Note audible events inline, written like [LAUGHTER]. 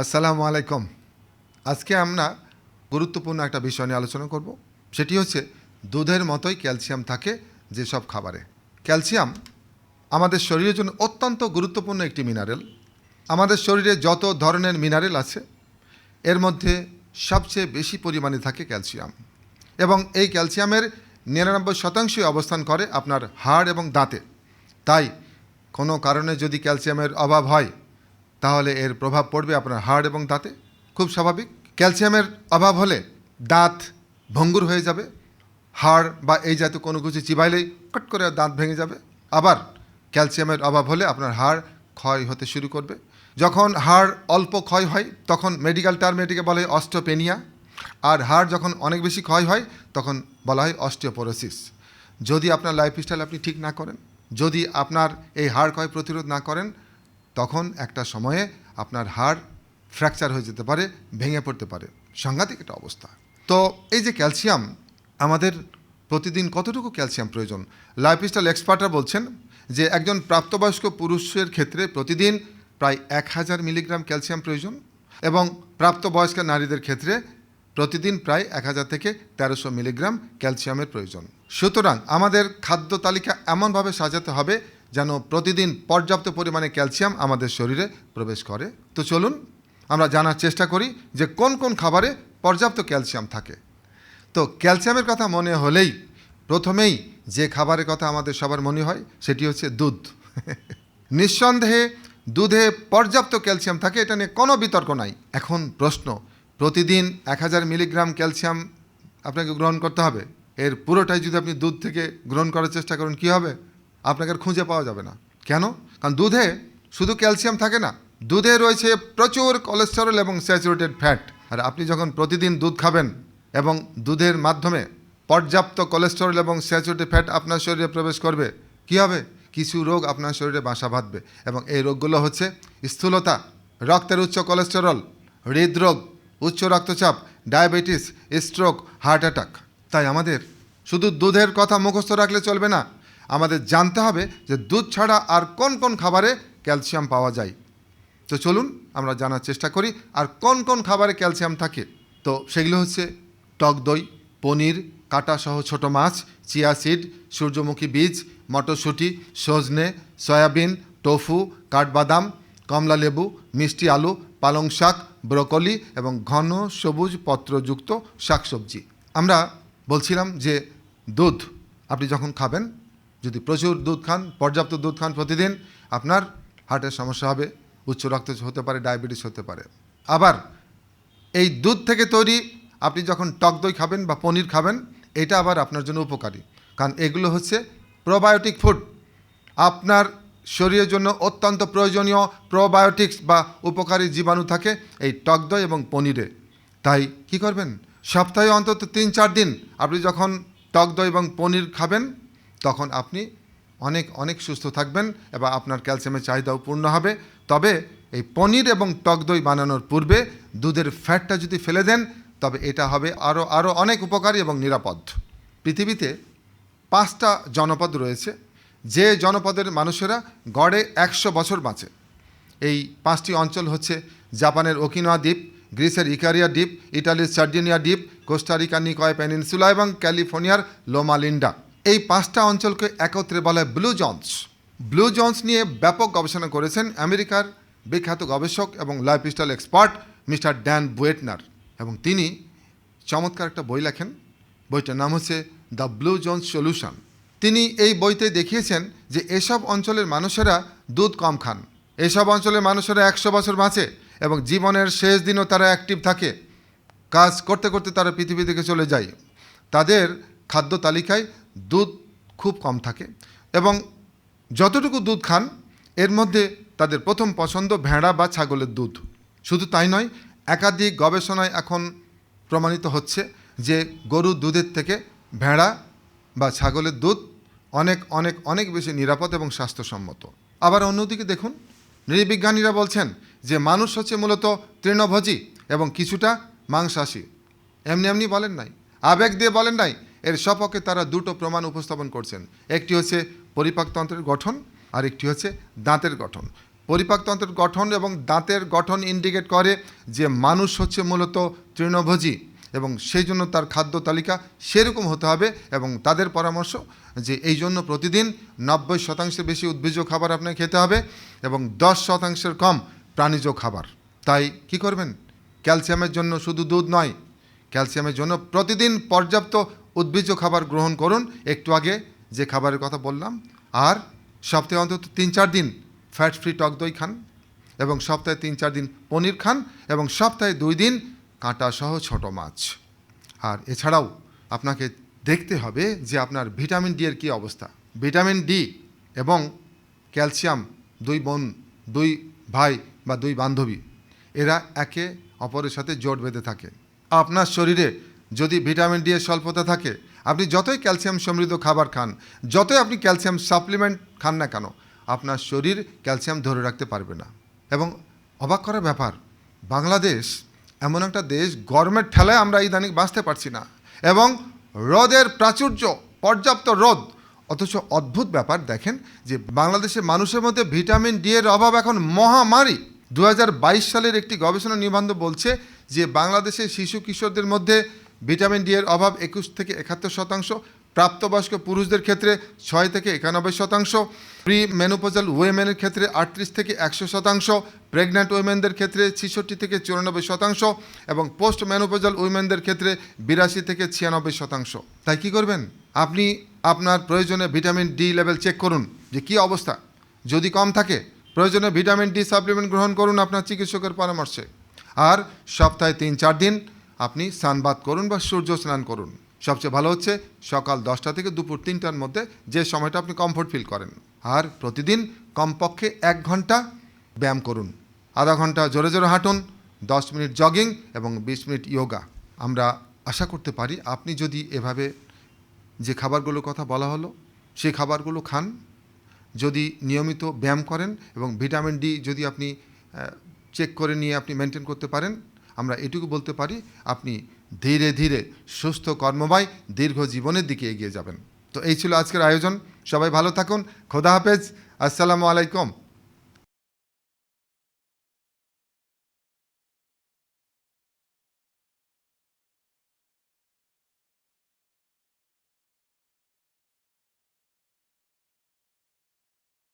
আসসালামু আলাইকুম। আজকে আমরা গুরুত্বপূর্ণ একটা বিষয় নিয়ে আলোচনা করব। সেটি হচ্ছে দুধের মতোই ক্যালসিয়াম থাকে যেসব খাবারে। ক্যালসিয়াম আমাদের শরীরের জন্য অত্যন্ত গুরুত্বপূর্ণ একটি মিনারেল আমাদের শরীরে যত ধরনের মিনারেল আছে, এর মধ্যে সবচেয়ে বেশি পরিমাণে থাকে ক্যালসিয়াম। এবং এই ক্যালসিয়ামের নিরানব্বই শতাংশই অবস্থান করে আপনার হাড় এবং দাঁতে। তাই কোনো কারণে যদি ক্যালসিয়ামের অভাব হয় তাহলে এর প্রভাব পড়বে আপনার হাড় এবং দাঁতে। খুব স্বাভাবিক। ক্যালসিয়ামের অভাব হলে দাঁত ভঙ্গুর হয়ে যাবে। হাড় বা এই জাতীয় কোনো কিছু চিবাইলেই কট করে দাঁত ভেঙে যাবে। আবার ক্যালসিয়ামের অভাব হলে আপনার হাড় ক্ষয় হতে শুরু করবে। যখন হাড় অল্প ক্ষয় হয়, তখন মেডিকেল টার্ম এটিকে বলে অস্টোপেনিয়া আর হাড় যখন অনেক বেশি ক্ষয় হয়, তখন বলা হয় অস্টিওপোরোসিস। যদি আপনার লাইফস্টাইল আপনি ঠিক না করেন, যদি আপনার এই হাড় ক্ষয় প্রতিরোধ না করেন তখন একটা সময়ে আপনার হাড় ফ্র্যাকচার হয়ে যেতে পারে, ভেঙে পড়তে পারে। সাংঘাতিক একটা অবস্থা। তো এই যে ক্যালসিয়াম, আমাদের প্রতিদিন কতটুকু ক্যালসিয়াম প্রয়োজন? লাইফস্টাইল এক্সপার্টরা বলছেন যে একজন প্রাপ্তবয়স্ক পুরুষের ক্ষেত্রে প্রতিদিন প্রায় এক হাজার মিলিগ্রাম ক্যালসিয়াম প্রয়োজন এবং প্রাপ্তবয়স্ক নারীদের ক্ষেত্রে প্রতিদিন প্রায় এক হাজার থেকে তেরোশো মিলিগ্রাম ক্যালসিয়ামের প্রয়োজন। সুতরাং আমাদের খাদ্য তালিকা এমনভাবে সাজাতে হবে যেন প্রতিদিন পর্যাপ্ত পরিমাণে ক্যালসিয়াম আমাদের শরীরে প্রবেশ করে। তো চলুন, আমরা জানার চেষ্টা করি যে কোন কোন খাবারে পর্যাপ্ত ক্যালসিয়াম থাকে। তো ক্যালসিয়ামের কথা মনে হলেই প্রথমেই যে খাবারের কথা আমাদের সবার মনে হয় সেটি হচ্ছে দুধ। [LAUGHS] নিঃসন্দেহে দুধে পর্যাপ্ত ক্যালসিয়াম থাকে, এটা নিয়ে কোনো বিতর্ক নাই। এখন প্রশ্ন, প্রতিদিন এক হাজার মিলিগ্রাম ক্যালসিয়াম আপনাকে গ্রহণ করতে হবে? এর পুরোটাই যদি আপনি দুধ থেকে গ্রহণ করার চেষ্টা করেন, কী হবে? আপনাকে খুঁজে পাওয়া যাবে না। কেন? কারণ দুধে শুধু ক্যালসিয়াম থাকে না, দুধে রয়েছে প্রচুর কোলেস্টেরল এবং স্যাচুরেটেড ফ্যাট আর আপনি যখন প্রতিদিন দুধ খাবেন এবং দুধের মাধ্যমে পর্যাপ্ত কোলেস্টেরল এবং স্যাচুরেটেড ফ্যাট আপনার শরীরে প্রবেশ করবে, কী হবে? কিছু রোগ আপনার শরীরে বাসা বাঁধবে এবং এই রোগগুলো হচ্ছে স্থূলতা, রক্তের উচ্চ কোলেস্টেরল হৃদরোগ, উচ্চ রক্তচাপ ডায়াবেটিস স্ট্রোক হার্ট অ্যাটাক তাই আমাদের শুধু দুধের কথা মুখস্থ রাখলে চলবে না আমাদের জানতে হবে যে দুধ ছাড়া আর কোন কোন খাবারে ক্যালসিয়াম পাওয়া যায়। তো চলুন আমরা জানার চেষ্টা করি, আর কোন কোন খাবারে ক্যালসিয়াম থাকে? তো সেগুলো হচ্ছে টক দই, পনির কাঁটাসহ ছোট মাছ, চিয়া সিড, সূর্যমুখী বীজ, মটরশুঁটি, সজনে, সয়াবিন, টোফু, কাঠবাদাম, কমলা লেবু, মিষ্টি আলু, পালং শাক, ব্রকলি এবং ঘন সবুজ পত্রযুক্ত শাকসবজি। আমরা বলছিলাম যে দুধ আপনি যখন খাবেন প্রচুর দুধ খান, পর্যাপ্ত দুধ খান প্রতিদিন, আপনার হার্টের সমস্যা হবে, উচ্চ রক্ত হতে পারে, ডায়াবেটিস হতে পারে। আবার এই দুধ থেকে তৈরি আপনি যখন টক দই খাবেন বা পনির খাবেন, এটা আবার আপনার জন্য উপকারী। কারণ এগুলো হচ্ছে প্রোবায়োটিক ফুড আপনার শরীরের জন্য অত্যন্ত প্রয়োজনীয় প্রোবায়োটিক্স বা উপকারী জীবাণু থাকে এই টক দই এবং পনিরে। তাই কি করবেন? সপ্তাহে অন্তত তিন চার দিন আপনি যখন টক দই এবং পনির খাবেন তখন আপনি অনেক অনেক সুস্থ থাকবেন এবং আপনার ক্যালসিয়ামের চাহিদাও পূর্ণ হবে। তবে এই পনির এবং টক দই বানানোর পূর্বে দুধের ফ্যাটটা যদি ফেলে দেন, তবে এটা হবে আরও আরও অনেক উপকারী এবং নিরাপদ। পৃথিবীতে পাঁচটা জনপদ রয়েছে। যে জনপদের মানুষেরা গড়ে একশো বছর বাঁচে। এই পাঁচটি অঞ্চল হচ্ছে জাপানের ওকিনোয়া দ্বীপ, গ্রিসের ইকারিয়া দ্বীপ, ইটালির সার্ডিনিয়া দ্বীপ, কোস্টারিকা নিকয় পেনিনসুলা এবং ক্যালিফোর্নিয়ার লোমালিন্ডা। এই পাঁচটা অঞ্চলকে একত্রে বলে ব্লু জন্স। ব্লু জন্স নিয়ে ব্যাপক গবেষণা করেছেন আমেরিকার বিখ্যাত গবেষক এবং lifestyle expert mister Dan Buettner এবং তিনি চমৎকার একটা বই লেখেন। বইটার নাম হচ্ছে দ্য ব্লু জোন সলিউশন। তিনি এই বইতে দেখিয়েছেন যে এসব অঞ্চলের মানুষেরা দুধ কম খান। এসব অঞ্চলের মানুষেরা একশো বছর বাঁচে এবং জীবনের শেষ দিনও তারা অ্যাক্টিভ থাকে। কাজ করতে করতে তারা পৃথিবী থেকে চলে যায়। তাদের খাদ্য তালিকায় দুধ খুব কম থাকে এবং যতটুকু দুধ খান, এর মধ্যে তাদের প্রথম পছন্দ ভেড়া বা ছাগলের দুধ। শুধু তাই নয়, একাধিক গবেষণায় এখন প্রমাণিত হচ্ছে যে গরুর দুধের থেকে ভেড়া বা ছাগলের দুধ অনেক অনেক অনেক বেশি নিরাপদ এবং স্বাস্থ্যসম্মত। আবার অন্যদিকে দেখুন, নৃবিজ্ঞানীরা বলছেন যে মানুষ হচ্ছে মূলত তৃণভোজী এবং কিছুটা মাংসাশী। এমনি এমনি বলেন নাই, আবেগ দিয়ে বলেন নাই এর সপক্ষে তারা দুটো প্রমাণ উপস্থাপন করছেন। একটি হচ্ছে পরিপাকতন্ত্রের গঠন আর একটি হচ্ছে দাঁতের গঠন। পরিপাকতন্ত্রের গঠন এবং দাঁতের গঠন ইন্ডিকেট করে যে মানুষ হচ্ছে মূলত তৃণভোজী এবং সেই জন্য তার খাদ্য তালিকা সেরকম হতে হবে এবং তাদের পরামর্শ যে এই জন্য প্রতিদিন নব্বই শতাংশের বেশি উদ্ভিজ্জ খাবার আপনাকে খেতে হবে এবং দশ শতাংশের কম প্রাণীজ খাবার। তাই কি করবেন? ক্যালসিয়ামের জন্য শুধু দুধ নয়, ক্যালসিয়ামের জন্য প্রতিদিন পর্যাপ্ত উদ্ভিজ্জ খাবার গ্রহণ করুন। একটু আগে যে খাবারের কথা বললাম, আর সপ্তাহে অন্তত তিন চার দিন ফ্যাট ফ্রি টক দই খান এবং সপ্তাহে তিন চার দিন পনির খান এবং সপ্তাহে দুই দিন কাঁটা সহ ছোট মাছ। আর এছাড়াও আপনাকে দেখতে হবে যে আপনার ভিটামিন ডি এর কী অবস্থা। ভিটামিন ডি এবং ক্যালসিয়াম দুই বোন, দুই ভাই বা দুই বান্ধবী, এরা একে অপরের সাথে জোট বেঁধে থাকে। আপনার শরীরে যদি ভিটামিন ডি এর স্বল্পতা থাকে, আপনি যতই ক্যালসিয়াম সমৃদ্ধ খাবার খান, যতই আপনি ক্যালসিয়াম সাপ্লিমেন্ট খান না কেন, আপনার শরীর ক্যালসিয়াম ধরে রাখতে পারবে না। এবং অবাক করার ব্যাপার, বাংলাদেশ এমন একটা দেশ, গরমের ঠেলায় আমরা ইদানিং বাঁচতে পারছি না। এবং রোদের প্রাচুর্য, পর্যাপ্ত রোদ অথচ অদ্ভুত ব্যাপার দেখেন যে বাংলাদেশের মানুষের মধ্যে ভিটামিন ডি এর অভাব এখন মহামারী। দু হাজার বাইশ সালের একটি গবেষণা নিবন্ধ বলছে যে বাংলাদেশের শিশু কিশোরদের মধ্যে ভিটামিন ডি এর অভাব একুশ থেকে একাত্তর শতাংশ, প্রাপ্তবয়স্ক পুরুষদের ক্ষেত্রে ছয় থেকে একানব্বই শতাংশ প্রি মেনোপোজাল ওয়েমেনের ক্ষেত্রে আটত্রিশ থেকে একশো শতাংশ, প্রেগন্যান্ট উইমেনদের ক্ষেত্রে ছেষট্টি থেকে চুরানব্বই শতাংশ এবং পোস্ট মেনোপোজাল উইমেনদের ক্ষেত্রে বিরাশি থেকে ছিয়ানব্বই শতাংশ। তাই কি করবেন? আপনি আপনার প্রয়োজনে ভিটামিন ডি লেভেল চেক করুন যে কী অবস্থা। যদি কম থাকে, প্রয়োজনে ভিটামিন ডি সাপ্লিমেন্ট গ্রহণ করুন আপনার চিকিৎসকের পরামর্শে। আর সপ্তাহে তিন চার দিন আপনি স্নানবাদ করুন বা সূর্য স্নান করুন। সবচেয়ে ভালো হচ্ছে সকাল দশটা থেকে দুপুর তিনটার মধ্যে যে সময়টা আপনি কমফোর্ট ফিল করেন। আর প্রতিদিন কমপক্ষে এক ঘণ্টা ব্যায়াম করুন। আধা ঘণ্টা জোরে জোরে হাঁটুন, দশ মিনিট জগিং এবং বিশ মিনিট ইয়োগা আমরা আশা করতে পারি আপনি যদি এভাবে যে খাবারগুলোর কথা বলা হলো সেই খাবারগুলো খান। যদি নিয়মিত ব্যায়াম করেন এবং ভিটামিন ডি যদি আপনি চেক করে নিয়ে আপনি মেনটেন করতে পারেন আমরা এটুকু বলতে পারি, আপনি ধীরে ধীরে সুস্থ কর্মময় দীর্ঘ জীবনের দিকে এগিয়ে যাবেন। তো এই ছিল আজকের আয়োজন। সবাই ভালো থাকুন। খোদা হাফেজ। আসসালামু আলাইকুম।